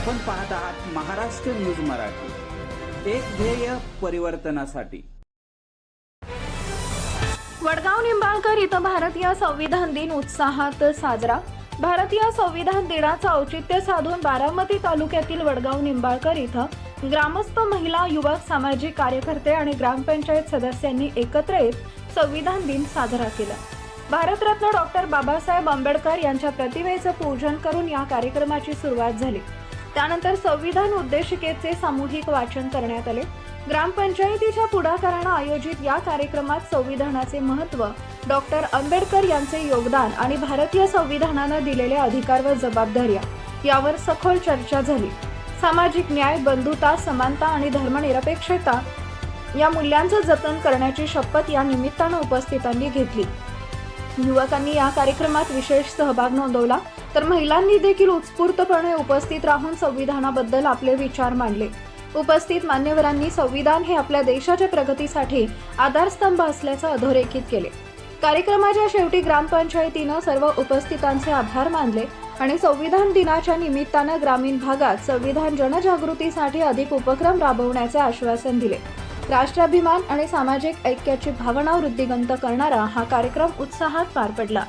पाहत आहात महाराष्ट्र न्यूज मराठी. एक ध्येय परिवर्तनासाठी. वडगाव निंबाळकर इथं भारतीय संविधान दिन उत्साहात साजरा. भारतीय संविधान दिनाचं औचित्य साधून बारामती तालुक्यातील वडगाव निंबाळकर इथं ग्रामस्थ महिला युवक सामाजिक कार्यकर्ते आणि ग्रामपंचायत सदस्यांनी एकत्र येत संविधान दिन साजरा केला. भारतरत्न डॉक्टर बाबासाहेब आंबेडकर यांच्या प्रतिमेचं पूजन करून या कार्यक्रमाची सुरुवात झाली. त्यानंतर संविधान उद्देशिकेचे सामूहिक वाचन करण्यात आले. ग्रामपंचायतीच्या पुढाकारानं आयोजित या कार्यक्रमात संविधानाचे महत्त्व डॉक्टर आंबेडकर यांचे योगदान आणि भारतीय संविधानानं दिलेल्या अधिकार व जबाबदाऱ्या यावर सखोल चर्चा झाली. सामाजिक न्याय बंधुता समानता आणि धर्मनिरपेक्षता या मूल्यांचं जतन करण्याची शपथ या निमित्तानं उपस्थितांनी घेतली. युवकांनी या कार्यक्रमात विशेष सहभाग नोंदवला. तर महिलांनी देखील उत्स्फूर्तपणे उपस्थित राहून संविधानाबद्दल आपले विचार मांडले. उपस्थित मान्यवरांनी संविधान हे आपल्या देशाच्या प्रगतीसाठी आधारस्तंभ असल्याचं अधोरेखित केले. कार्यक्रमाच्या शेवटी ग्रामपंचायतीनं सर्व उपस्थितांचे आभार मानले आणि संविधान दिनाच्या निमित्तानं ग्रामीण भागात संविधान जनजागृतीसाठी अधिक उपक्रम राबवण्याचे आश्वासन दिले. राष्ट्राभिमान आणि सामाजिक ऐक्याची भावना वृद्धिगंत करणारा हा कार्यक्रम उत्साहात पार पडला.